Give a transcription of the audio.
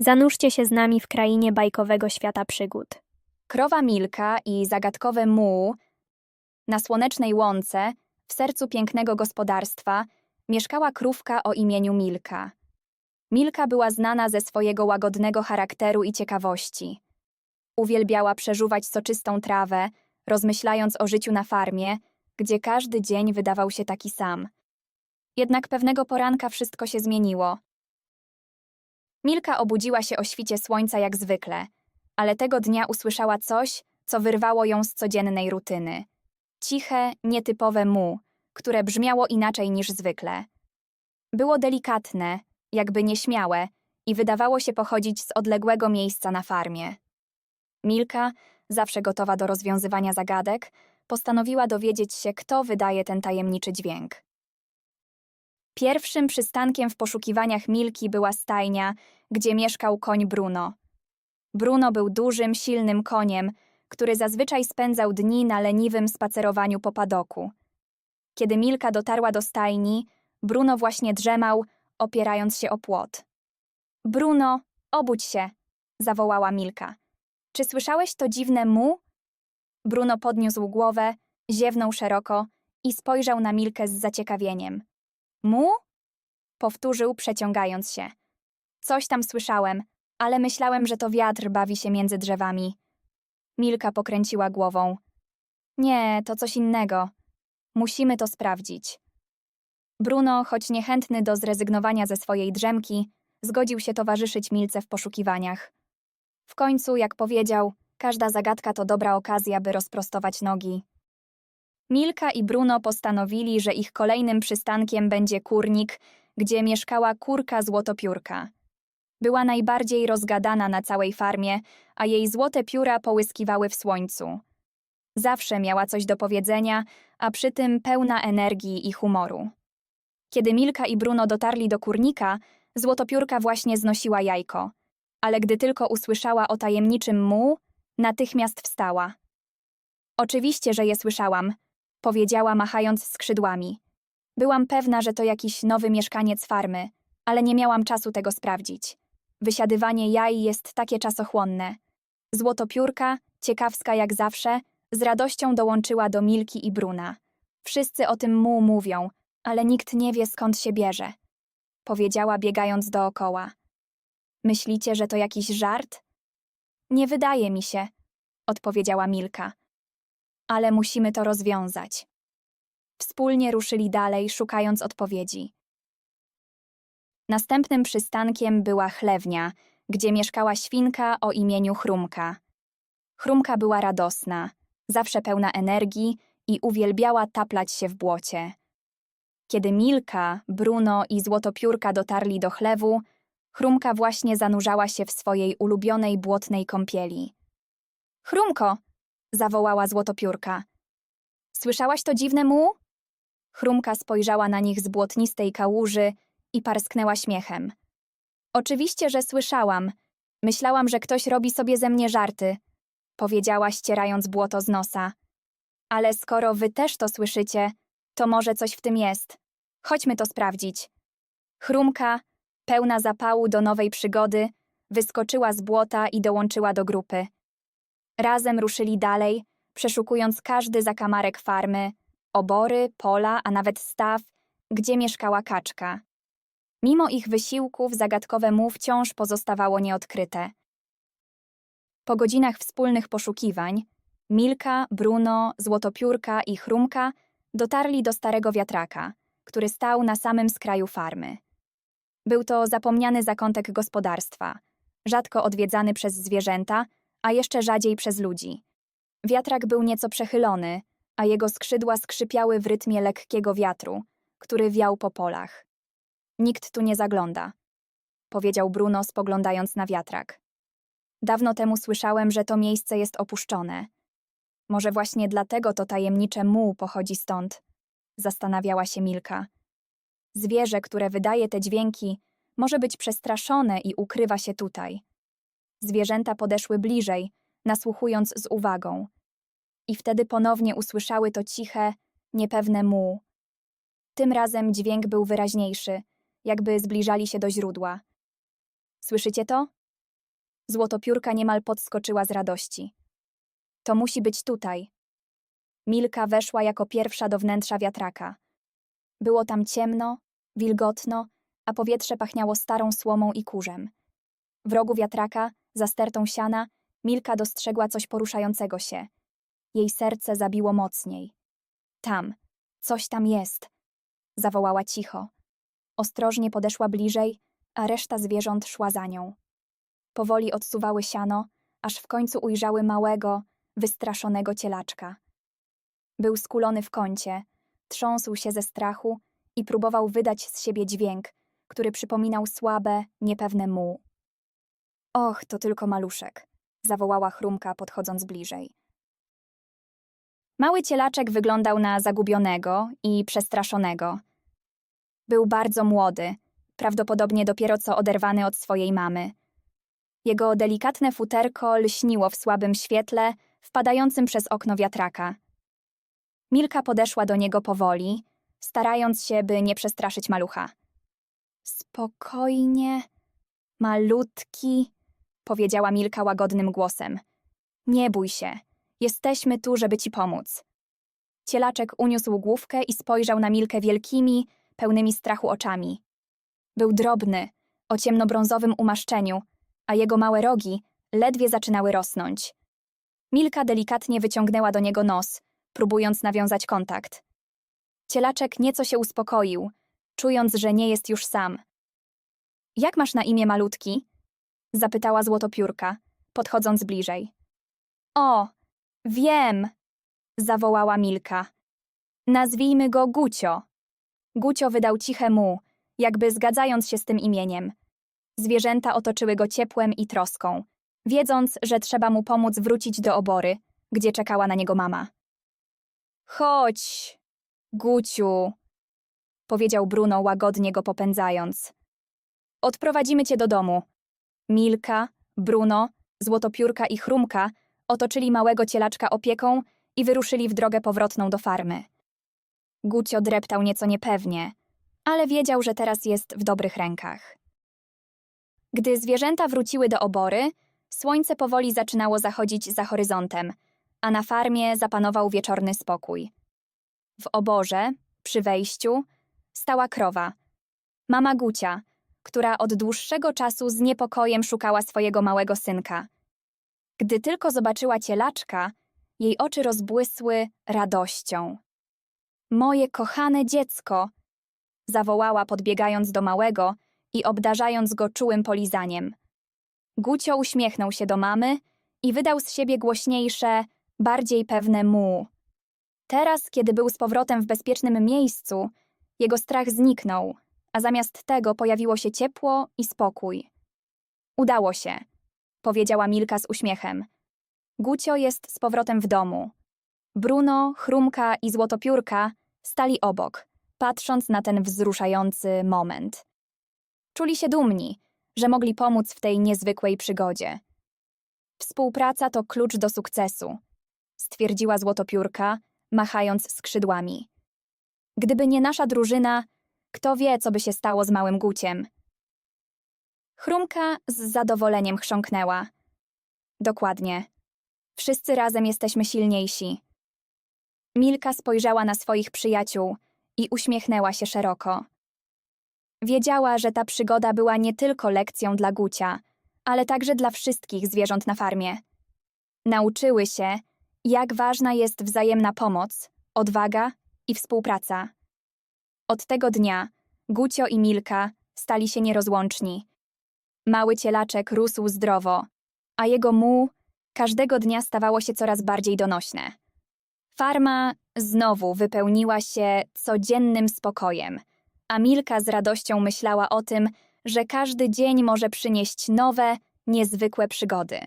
Zanurzcie się z nami w krainie bajkowego świata przygód. Krowa Milka i zagadkowe muł na słonecznej łące, w sercu pięknego gospodarstwa, mieszkała krówka o imieniu Milka. Milka była znana ze swojego łagodnego charakteru i ciekawości. Uwielbiała przeżuwać soczystą trawę, rozmyślając o życiu na farmie, gdzie każdy dzień wydawał się taki sam. Jednak pewnego poranka wszystko się zmieniło. Milka obudziła się o świcie słońca jak zwykle, ale tego dnia usłyszała coś, co wyrwało ją z codziennej rutyny. Ciche, nietypowe mu, które brzmiało inaczej niż zwykle. Było delikatne, jakby nieśmiałe i wydawało się pochodzić z odległego miejsca na farmie. Milka, zawsze gotowa do rozwiązywania zagadek, postanowiła dowiedzieć się, kto wydaje ten tajemniczy dźwięk. Pierwszym przystankiem w poszukiwaniach Milki była stajnia, gdzie mieszkał koń Bruno. Bruno był dużym, silnym koniem, który zazwyczaj spędzał dni na leniwym spacerowaniu po padoku. Kiedy Milka dotarła do stajni, Bruno właśnie drzemał, opierając się o płot. Bruno, obudź się, zawołała Milka. Czy słyszałeś to dziwne mu? Bruno podniósł głowę, ziewnął szeroko i spojrzał na Milkę z zaciekawieniem. Mu? Powtórzył, przeciągając się. Coś tam słyszałem, ale myślałem, że to wiatr bawi się między drzewami. Milka pokręciła głową. Nie, to coś innego. Musimy to sprawdzić. Bruno, choć niechętny do zrezygnowania ze swojej drzemki, zgodził się towarzyszyć Milce w poszukiwaniach. W końcu, jak powiedział, każda zagadka to dobra okazja, by rozprostować nogi. Milka i Bruno postanowili, że ich kolejnym przystankiem będzie kurnik, gdzie mieszkała kurka złotopiórka. Była najbardziej rozgadana na całej farmie, a jej złote pióra połyskiwały w słońcu. Zawsze miała coś do powiedzenia, a przy tym pełna energii i humoru. Kiedy Milka i Bruno dotarli do kurnika, złotopiórka właśnie znosiła jajko. Ale gdy tylko usłyszała o tajemniczym mu, natychmiast wstała. Oczywiście, że je słyszałam, powiedziała machając skrzydłami. Byłam pewna, że to jakiś nowy mieszkaniec farmy, ale nie miałam czasu tego sprawdzić. Wysiadywanie jaj jest takie czasochłonne. Złotopiórka, ciekawska jak zawsze, z radością dołączyła do Milki i Bruna. Wszyscy o tym mu mówią, ale nikt nie wie skąd się bierze. Powiedziała biegając dookoła. Myślicie, że to jakiś żart? Nie wydaje mi się, odpowiedziała Milka. Ale musimy to rozwiązać. Wspólnie ruszyli dalej, szukając odpowiedzi. Następnym przystankiem była chlewnia, gdzie mieszkała świnka o imieniu Chrumka. Chrumka była radosna, zawsze pełna energii i uwielbiała taplać się w błocie. Kiedy Milka, Bruno i Złotopiórka dotarli do chlewu, Chrumka właśnie zanurzała się w swojej ulubionej błotnej kąpieli. Chrumko! Zawołała Złotopiórka. Słyszałaś to dziwne mu? Chrumka spojrzała na nich z błotnistej kałuży i parsknęła śmiechem. Oczywiście, że słyszałam. Myślałam, że ktoś robi sobie ze mnie żarty, powiedziała, ścierając błoto z nosa. Ale skoro wy też to słyszycie, to może coś w tym jest. Chodźmy to sprawdzić. Chrumka, pełna zapału do nowej przygody, wyskoczyła z błota i dołączyła do grupy. Razem ruszyli dalej, przeszukując każdy zakamarek farmy, obory, pola, a nawet staw, gdzie mieszkała kaczka. Mimo ich wysiłków zagadkowe mu wciąż pozostawało nieodkryte. Po godzinach wspólnych poszukiwań Milka, Bruno, Złotopiórka i Chrumka dotarli do starego wiatraka, który stał na samym skraju farmy. Był to zapomniany zakątek gospodarstwa, rzadko odwiedzany przez zwierzęta, a jeszcze rzadziej przez ludzi. Wiatrak był nieco przechylony, a jego skrzydła skrzypiały w rytmie lekkiego wiatru, który wiał po polach. Nikt tu nie zagląda, powiedział Bruno, spoglądając na wiatrak. Dawno temu słyszałem, że to miejsce jest opuszczone. Może właśnie dlatego to tajemnicze muł pochodzi stąd, zastanawiała się Milka. Zwierzę, które wydaje te dźwięki, może być przestraszone i ukrywa się tutaj. Zwierzęta podeszły bliżej, nasłuchując z uwagą. I wtedy ponownie usłyszały to ciche, niepewne muł. Tym razem dźwięk był wyraźniejszy, jakby zbliżali się do źródła. Słyszycie to? Złotopiórka niemal podskoczyła z radości. To musi być tutaj. Milka weszła jako pierwsza do wnętrza wiatraka. Było tam ciemno, wilgotno, a powietrze pachniało starą słomą i kurzem. W rogu wiatraka, za stertą siana, Milka dostrzegła coś poruszającego się. Jej serce zabiło mocniej. Tam, coś tam jest, zawołała cicho. Ostrożnie podeszła bliżej, a reszta zwierząt szła za nią. Powoli odsuwały siano, aż w końcu ujrzały małego, wystraszonego cielaczka. Był skulony w kącie, trząsł się ze strachu i próbował wydać z siebie dźwięk, który przypominał słabe, niepewne mu. Och, to tylko maluszek, zawołała chrumka, podchodząc bliżej. Mały cielaczek wyglądał na zagubionego i przestraszonego. Był bardzo młody, prawdopodobnie dopiero co oderwany od swojej mamy. Jego delikatne futerko lśniło w słabym świetle, wpadającym przez okno wiatraka. Milka podeszła do niego powoli, starając się, by nie przestraszyć malucha. Spokojnie, malutki, powiedziała Milka łagodnym głosem. Nie bój się, jesteśmy tu, żeby ci pomóc. Cielaczek uniósł główkę i spojrzał na Milkę wielkimi, pełnymi strachu oczami. Był drobny, o ciemnobrązowym umaszczeniu, a jego małe rogi ledwie zaczynały rosnąć. Milka delikatnie wyciągnęła do niego nos, próbując nawiązać kontakt. Cielaczek nieco się uspokoił, czując, że nie jest już sam. Jak masz na imię malutki? Zapytała złotopiórka, podchodząc bliżej. O, wiem, zawołała Milka. Nazwijmy go Gucio. Gucio wydał ciche mu, jakby zgadzając się z tym imieniem. Zwierzęta otoczyły go ciepłem i troską, wiedząc, że trzeba mu pomóc wrócić do obory, gdzie czekała na niego mama. Chodź, Guciu, powiedział Bruno łagodnie go popędzając. Odprowadzimy cię do domu. Milka, Bruno, Złotopiórka i Chrumka otoczyli małego cielaczka opieką i wyruszyli w drogę powrotną do farmy. Gucio dreptał nieco niepewnie, ale wiedział, że teraz jest w dobrych rękach. Gdy zwierzęta wróciły do obory, słońce powoli zaczynało zachodzić za horyzontem, a na farmie zapanował wieczorny spokój. W oborze, przy wejściu, stała krowa. Mama Gucia, która od dłuższego czasu z niepokojem szukała swojego małego synka. Gdy tylko zobaczyła cielaczka, jej oczy rozbłysły radością. Moje kochane dziecko! zawołała, podbiegając do małego i obdarzając go czułym polizaniem. Gucio uśmiechnął się do mamy i wydał z siebie głośniejsze, bardziej pewne mu. Teraz, kiedy był z powrotem w bezpiecznym miejscu, jego strach zniknął, a zamiast tego pojawiło się ciepło i spokój. Udało się, powiedziała Milka z uśmiechem. Gucio jest z powrotem w domu. Bruno, Chrumka i Złotopiórka stali obok, patrząc na ten wzruszający moment. Czuli się dumni, że mogli pomóc w tej niezwykłej przygodzie. Współpraca to klucz do sukcesu, stwierdziła Złotopiórka, machając skrzydłami. Gdyby nie nasza drużyna, kto wie, co by się stało z małym Guciem. Chrumka z zadowoleniem chrząknęła. Dokładnie. Wszyscy razem jesteśmy silniejsi. Milka spojrzała na swoich przyjaciół i uśmiechnęła się szeroko. Wiedziała, że ta przygoda była nie tylko lekcją dla Gucia, ale także dla wszystkich zwierząt na farmie. Nauczyły się, jak ważna jest wzajemna pomoc, odwaga i współpraca. Od tego dnia Gucio i Milka stali się nierozłączni. Mały cielaczek rósł zdrowo, a jego mu każdego dnia stawało się coraz bardziej donośne. Farma znowu wypełniła się codziennym spokojem, a Milka z radością myślała o tym, że każdy dzień może przynieść nowe, niezwykłe przygody.